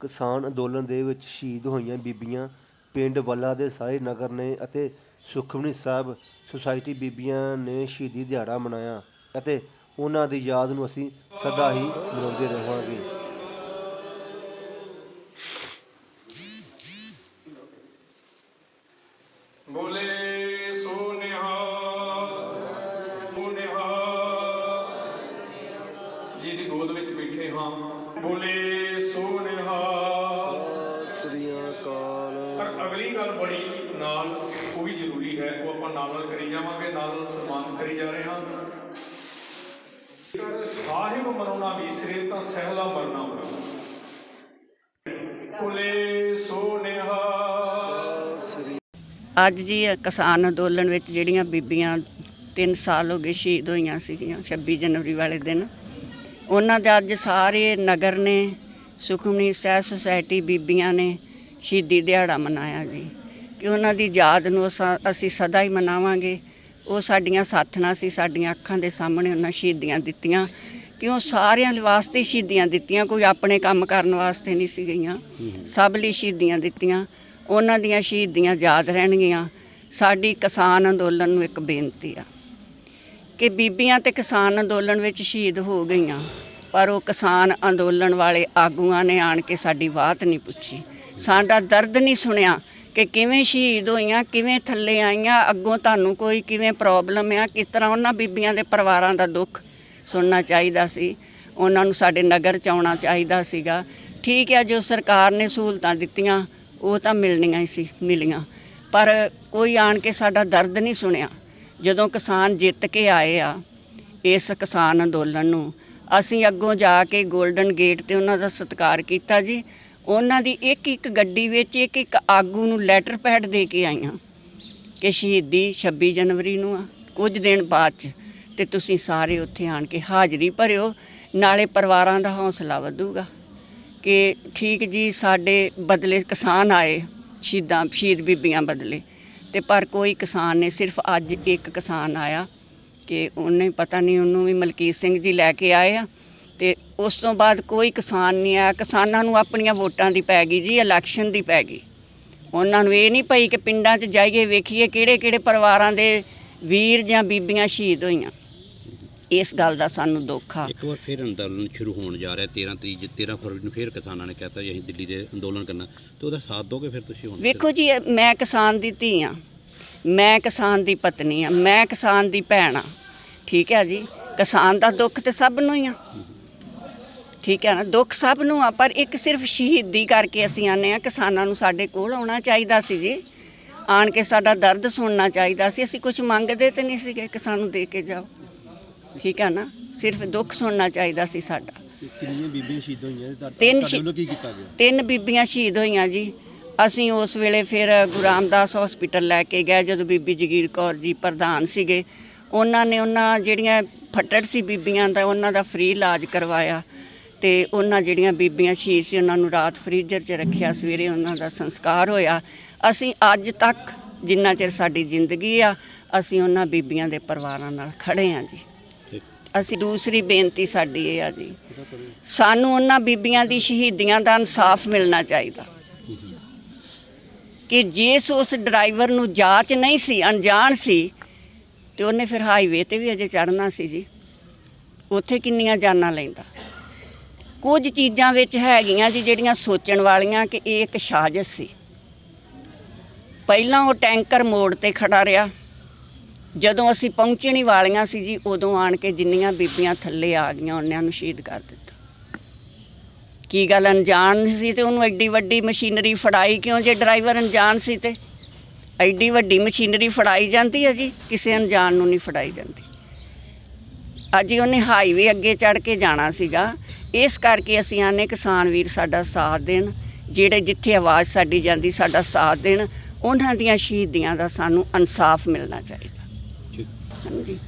ਕਿਸਾਨ ਅੰਦੋਲਨ ਦੇ ਵਿੱਚ ਸ਼ਹੀਦ ਹੋਈਆਂ ਬੀਬੀਆਂ ਪਿੰਡ ਵੱਲਾ ਦੇ ਸਾਰੇ ਨਗਰ ਨੇ ਅਤੇ ਸੁਖਮਨੀ ਸਾਹਿਬ ਸੁਸਾਇਟੀ ਬੀਬੀਆਂ ਨੇ ਸ਼ਹੀਦੀ ਦਿਹਾੜਾ ਮਨਾਇਆ ਅਤੇ ਉਹਨਾਂ ਦੀ ਯਾਦ ਨੂੰ ਅਸੀਂ ਸਦਾ ਹੀ ਮਨਾਉਂਦੇ ਰਹਾਂਗੇ। ਬੋਲੇ ਜੀ ਦੀ ਗੋਦ ਵਿੱਚ ਬੈਠੇ ਹਾਂ। ਬੋਲੇ ਸੋ ਨਿਹਾਲ ਸ੍ਰੀ ਅਕਾਲ। ਪਰ ਅਗਲੀ ਗੱਲ ਬੜੀ ਨਾਲ ਉਹ ਵੀ ਜ਼ਰੂਰੀ ਹੈ ਉਹ ਆਪਾਂ ਨਾਲ ਨਾਲ ਕਰੀ ਜਾਵਾਂਗੇ ਨਾਲ ਨਾਲ ਸਨਮਾਨਿਤ ਕਰੀ ਜਾ ਰਹੇ ਹਾਂ। ਜੇਕਰ ਸਾਹਿਬ ਮਨਾਉਣਾ ਵਿਸਰੇ ਤਾਂ ਸਹਿਲਾ ਮਰਨਾ ਹੋਵੇ ਬੋਲੇ ਸੋ ਨਿਹਾਲ ਅੱਜ ਜੀ ਕਿਸਾਨ ਅੰਦੋਲਨ ਵਿੱਚ ਜਿਹੜੀਆਂ ਬੀਬੀਆਂ 3 ਸਾਲ ਹੋ ਗਏ ਸ਼ਹੀਦ ਹੋਈਆਂ ਸੀਗੀਆਂ 26 ਜਨਵਰੀ ਵਾਲੇ ਦਿਨ। ਉਹਨਾਂ ਦਾ ਅੱਜ ਸਾਰੇ ਨਗਰ ਨੇ, ਸੁਖਮਨੀ ਸਹਿ ਸੁਸਾਇਟੀ ਬੀਬੀਆਂ ਨੇ ਸ਼ਹੀਦੀ ਦਿਹਾੜਾ ਮਨਾਇਆ ਜੀ। ਕਿ ਉਹਨਾਂ ਦੀ ਯਾਦ ਨੂੰ ਅਸਾਂ- ਅਸੀਂ ਸਦਾ ਹੀ ਮਨਾਵਾਂਗੇ। ਉਹ ਸਾਡੀਆਂ ਸਾਥਣਾਂ ਸੀ, ਸਾਡੀਆਂ ਅੱਖਾਂ ਦੇ ਸਾਹਮਣੇ ਉਹਨਾਂ ਸ਼ਹੀਦੀਆਂ ਦਿੱਤੀਆਂ। ਕਿ ਉਹ ਸਾਰਿਆਂ ਵਾਸਤੇ ਸ਼ਹੀਦੀਆਂ ਦਿੱਤੀਆਂ, ਕੋਈ ਆਪਣੇ ਕੰਮ ਕਰਨ ਵਾਸਤੇ ਨਹੀਂ ਸੀ ਗਈਆਂ। ਸਭ ਲਈ ਸ਼ਹੀਦੀਆਂ ਦਿੱਤੀਆਂ। ਉਹਨਾਂ ਦੀਆਂ ਸ਼ਹੀਦੀਆਂ ਯਾਦ ਰਹਿਣਗੀਆਂ। ਸਾਡੀ ਕਿਸਾਨ ਅੰਦੋਲਨ ਨੂੰ ਇੱਕ ਬੇਨਤੀ ਆ। ਕਿ ਬੀਬੀਆਂ ਤੇ ਕਿਸਾਨ ਅੰਦੋਲਨ ਵਿੱਚ ਸ਼ਹੀਦ ਹੋ ਗਈਆਂ। ਪਰ ਉਹ ਕਿਸਾਨ ਅੰਦੋਲਨ ਵਾਲੇ ਆਗੂਆਂ ਨੇ ਆਣ ਕੇ ਸਾਡੀ ਬਾਤ ਨਹੀਂ ਪੁੱਛੀ। ਸਾਡਾ ਦਰਦ ਨਹੀਂ ਸੁਣਿਆ ਕਿ ਕਿਵੇਂ ਸ਼ਹੀਦ ਹੋਈਆਂ, ਕਿਵੇਂ ਥੱਲੇ ਆਈਆਂ, ਅੱਗੋਂ ਤੁਹਾਨੂੰ ਕੋਈ ਕਿਵੇਂ ਪ੍ਰੋਬਲਮ ਆ, ਕਿਸ ਤਰ੍ਹਾਂ ਉਹਨਾਂ ਬੀਬੀਆਂ ਦੇ ਪਰਿਵਾਰਾਂ ਦਾ ਦੁੱਖ ਸੁਣਨਾ ਚਾਹੀਦਾ ਸੀ। ਉਹਨਾਂ ਨੂੰ ਸਾਡੇ ਨਗਰ ਚ ਆਉਣਾ ਚਾਹੀਦਾ ਸੀਗਾ। ਠੀਕ ਹੈ ਜੋ ਸਰਕਾਰ ਨੇ ਸਹੂਲਤਾਂ ਦਿੱਤੀਆਂ, ਉਹ ਤਾਂ ਮਿਲਣੀਆਂ ਹੀ ਸੀ, ਮਿਲੀਆਂ। ਪਰ ਕੋਈ ਆਣ ਕੇ ਸਾਡਾ ਦਰਦ ਨਹੀਂ ਸੁਣਿਆ। ਜਦੋਂ ਕਿਸਾਨ ਜਿੱਤ ਕੇ ਆਏ ਆ, ਇਸ ਕਿਸਾਨ ਅੰਦੋਲਨ ਨੂੰ, ਅਸੀਂ ਅੱਗੋਂ ਜਾ ਕੇ 골ਡਨ ਗੇਟ ਤੇ ਉਹਨਾਂ ਦਾ ਸਤਿਕਾਰ ਕੀਤਾ ਜੀ। ਉਹਨਾਂ ਦੀ ਇੱਕ ਇੱਕ ਗੱਡੀ ਵਿੱਚ ਇੱਕ ਇੱਕ ਆਗੂ ਨੂੰ ਲੈਟਰ ਪੈਡ ਦੇ ਕੇ ਆਈਆਂ ਕਿ ਸ਼ਹੀਦੀ 26 ਜਨਵਰੀ ਨੂੰ ਆ, ਕੁਝ ਦਿਨ ਬਾਅਦ ਚ। ਤੇ ਤੁਸੀਂ ਸਾਰੇ ਉੱਥੇ ਆਣ ਕੇ ਹਾਜ਼ਰੀ ਭਰਿਓ, ਨਾਲੇ ਪਰਿਵਾਰਾਂ ਦਾ ਹੌਸਲਾ ਵਧੂਗਾ ਕਿ ਠੀਕ ਜੀ, ਸਾਡੇ ਬਦਲੇ ਕਿਸਾਨ ਆਏ, ਸ਼ਹੀਦਾਂ, ਸ਼ਹੀਦ ਬੀਬੀਆਂ ਬਦਲੇ। ਤੇ ਪਰ ਕੋਈ ਕਿਸਾਨ ਨੇ ਸਿਰਫ ਅੱਜ ਇੱਕ ਕਿਸਾਨ ਆਇਆ ਕਿ ਉਹਨੇ ਪਤਾ ਨਹੀਂ ਉਹਨੂੰ ਵੀ ਮਲਕੀਤ ਸਿੰਘ ਜੀ ਲੈ ਕੇ ਆਏ ਆ ਤੇ ਉਸ ਤੋਂ ਬਾਅਦ ਕੋਈ ਕਿਸਾਨ ਨਹੀਂ ਆਇਆ। ਕਿਸਾਨਾਂ ਨੂੰ ਆਪਣੀਆਂ ਵੋਟਾਂ ਦੀ ਪੈ ਗਈ ਜੀ ਇਲੈਕਸ਼ਨ ਦੀ ਪੈ ਗਈ। ਉਹਨਾਂ ਨੂੰ ਇਹ ਨਹੀਂ ਪਈ ਕਿ ਪਿੰਡਾਂ 'ਚ ਜਾਈਏ, ਵੇਖੀਏ ਕਿਹੜੇ ਕਿਹੜੇ ਪਰਿਵਾਰਾਂ ਦੇ ਵੀਰ ਜਾਂ ਬੀਬੀਆਂ ਸ਼ਹੀਦ ਹੋਈਆਂ। ਇਸ ਗੱਲ ਦਾ ਸਾਨੂੰ ਦੁੱਖ ਆ। ਇੱਕ ਵਾਰ ਫਿਰ ਅੰਦੋਲਨ ਸ਼ੁਰੂ ਹੋਣ ਜਾ ਰਿਹਾ 13 ਤਰੀਕ 13 ਫਰਵਰੀ ਨੂੰ ਫਿਰ ਕਿਸਾਨਾਂ ਨੇ ਕਹਿਤਾ ਜੀ ਅਸੀਂ ਦਿੱਲੀ ਦੇ ਅੰਦੋਲਨ ਕਰਨਾ। ਤੇ ਉਹਦਾ ਸਾਥ ਦੋਗੇ ਫਿਰ ਤੁਸੀਂ ਹੁਣ? ਵੇਖੋ ਜੀ ਇਹ ਮੈਂ ਕਿਸਾਨ ਦੀ ਧੀ ਆ। ਮੈਂ ਕਿਸਾਨ ਦੀ ਪਤਨੀ ਆ। ਮੈਂ ਕਿਸਾਨ ਦੀ ਭੈਣ ਆ। ਠੀਕ ਹੈ ਜੀ? ਕਿਸਾਨ ਦਾ ਦੁੱਖ ਤੇ ਸਭ ਨੂੰ ਹੀ ਆ। ਠੀਕ ਹੈ ਨਾ? ਦੁੱਖ ਸਭ ਨੂੰ ਆ ਪਰ ਇੱਕ ਸਿਰਫ ਸ਼ਹੀਦੀ ਕਰਕੇ ਅਸੀਂ ਆਨੇ ਆ। ਕਿਸਾਨਾਂ ਨੂੰ ਸਾਡੇ ਕੋਲ ਆਉਣਾ ਚਾਹੀਦਾ ਸੀ ਜੀ। ਆਣ ਕੇ ਸਾਡਾ ਦਰਦ ਸੁਣਨਾ ਚਾਹੀਦਾ ਸੀ। ਅਸੀਂ ਕੁਝ ਮੰਗਦੇ ਤੇ ਨਹੀਂ ਸੀਗੇ। ਕਿ ਸਾਨੂੰ ਦੇ ਕੇ ਜਾਓ। ਠੀਕ ਹੈ ਨਾ? ਸਿਰਫ ਦੁੱਖ ਸੁਣਨਾ ਚਾਹੀਦਾ ਸੀ ਸਾਡਾ। ਕਿੰਨੀਆਂ ਬੀਬੀਆਂ ਸ਼ਹੀਦ ਹੋਈਆਂ? ਤੇ ਤਿੰਨ ਸ਼ਹੀ- ਕੀ ਕੀਤਾ ਗਿਆ? ਤਿੰਨ ਬੀਬੀਆਂ ਸ਼ਹੀਦ ਹੋਈਆਂ ਜੀ। ਅਸੀਂ ਉਸ ਵੇਲੇ ਫਿਰ ਗੁਰੂ ਰਾਮਦਾਸ ਹਸਪੀਟਲ ਲੈ ਕੇ ਗਏ ਜਦੋਂ ਬੀਬੀ ਜਗੀਰ ਕੌਰ ਜੀ ਪ੍ਰਧਾਨ ਸੀਗੇ। ਉਹਨਾਂ ਨੇ ਉਹਨਾਂ ਜਿਹੜੀਆਂ ਫੱਟੜ ਸੀ ਬੀਬੀਆਂ ਦਾ ਉਹਨਾਂ ਦਾ ਫ੍ਰੀ ਇਲਾਜ ਕਰਵਾਇਆ। ਤੇ ਉਹਨਾਂ ਜਿਹੜੀਆਂ ਬੀਬੀਆਂ ਸ਼ਹੀਦ ਸੀ ਉਹਨਾਂ ਨੂੰ ਰਾਤ ਫ੍ਰੀਜ਼ਰ 'ਚ ਰੱਖਿਆ ਸਵੇਰੇ ਉਹਨਾਂ ਦਾ ਸੰਸਕਾਰ ਹੋਇਆ। ਅਸੀਂ ਅੱਜ ਤੱਕ ਜਿੰਨਾ ਚਿਰ ਸਾਡੀ ਜ਼ਿੰਦਗੀ ਆ ਅਸੀਂ ਉਹਨਾਂ ਬੀਬੀਆਂ ਦੇ ਪਰਿਵਾਰਾਂ ਨਾਲ ਖੜੇ ਹਾਂ ਜੀ। ਅਸੀਂ ਦੂਸਰੀ ਬੇਨਤੀ ਸਾਡੀ ਇਹ ਆ ਜੀ। ਸਾਨੂੰ ਉਹਨਾਂ ਬੀਬੀਆਂ ਦੀ ਸ਼ਹੀਦੀਆਂ ਦਾ ਇਨਸਾਫ ਮਿਲਣਾ ਚਾਹੀਦਾ। ਕਿ ਜਿਸ ਉਸ ਡਰਾਈਵਰ ਨੂੰ ਜਾਂਚ ਨਹੀਂ ਸੀ, ਅਣਜਾਣ ਸੀ, ਤੇ ਉਹਨੇ ਫਿਰ ਹਾਈਵੇ ਤੇ ਵੀ ਅਜੇ ਚੜਨਾ ਸੀ ਜੀ। ਉੱਥੇ ਕਿੰਨੀਆਂ ਜਾਨਾਂ ਲੈਂਦਾ। ਕੁਝ ਚੀਜ਼ਾਂ ਵਿੱਚ ਹੈਗੀਆਂ ਜੀ ਜਿਹੜੀਆਂ ਸੋਚਣ ਵਾਲੀਆਂ ਕਿ ਇਹ ਇੱਕ ਸਾਜ਼ਿਸ਼ ਸੀ। ਪਹਿਲਾਂ ਉਹ ਟੈਂਕਰ ਮੋੜ ਤੇ ਖੜਾ ਰਿਹਾ। ਜਦੋਂ ਅਸੀਂ ਪਹੁੰਚਣ ਹੀ ਵਾਲੀਆਂ ਸੀ ਜੀ, ਉਦੋਂ ਆਣ ਕੇ ਜਿੰਨੀਆਂ ਬੀਬੀਆਂ ਥੱਲੇ ਆ ਗਈਆਂ ਉਹਨਾਂ ਨੂੰ ਸ਼ਹੀਦ ਕਰ ਦਿੱਤਾ। ਕੀ ਗੱਲ, ਅਣਜਾਣ ਸੀ ਤੇ ਉਹਨੂੰ ਐਡੀ ਵੱਡੀ ਮਸ਼ੀਨਰੀ ਫੜਾਈ ਕਿਉਂ ਜੇ ਡਰਾਈਵਰ ਅਣਜਾਣ ਸੀ ਤੇ? ਐਡੀ ਵੱਡੀ ਮਸ਼ੀਨਰੀ ਫੜਾਈ ਜਾਂਦੀ ਹੈ ਜੀ, ਕਿਸੇ ਅਣਜਾਣ ਨੂੰ ਨਹੀਂ ਫੜਾਈ ਜਾਂਦੀ। ਅੱਜ ਹੀ ਉਹਨੇ ਹਾਈਵੇ ਅੱਗੇ ਚੜ ਕੇ ਜਾਣਾ ਸੀਗਾ। ਇਸ ਕਰਕੇ ਅਸੀਂ ਆਨੇ ਕਿਸਾਨ ਵੀਰ ਸਾਡਾ ਸਾਥ ਦੇਣ, ਜਿਹੜੇ ਜਿੱਥੇ ਆਵਾਜ਼ ਸਾਡੀ ਜਾਂਦੀ ਸਾਡਾ ਸਾਥ ਦੇਣ, ਉਹਨਾਂ ਦੀਆਂ ਸ਼ਹੀਦੀਆਂ ਦਾ ਸਾਨੂੰ ਇਨਸਾਫ ਮਿਲਣਾ ਚਾਹੀਦਾ। ਠੀਕ। ਹਾਂਜੀ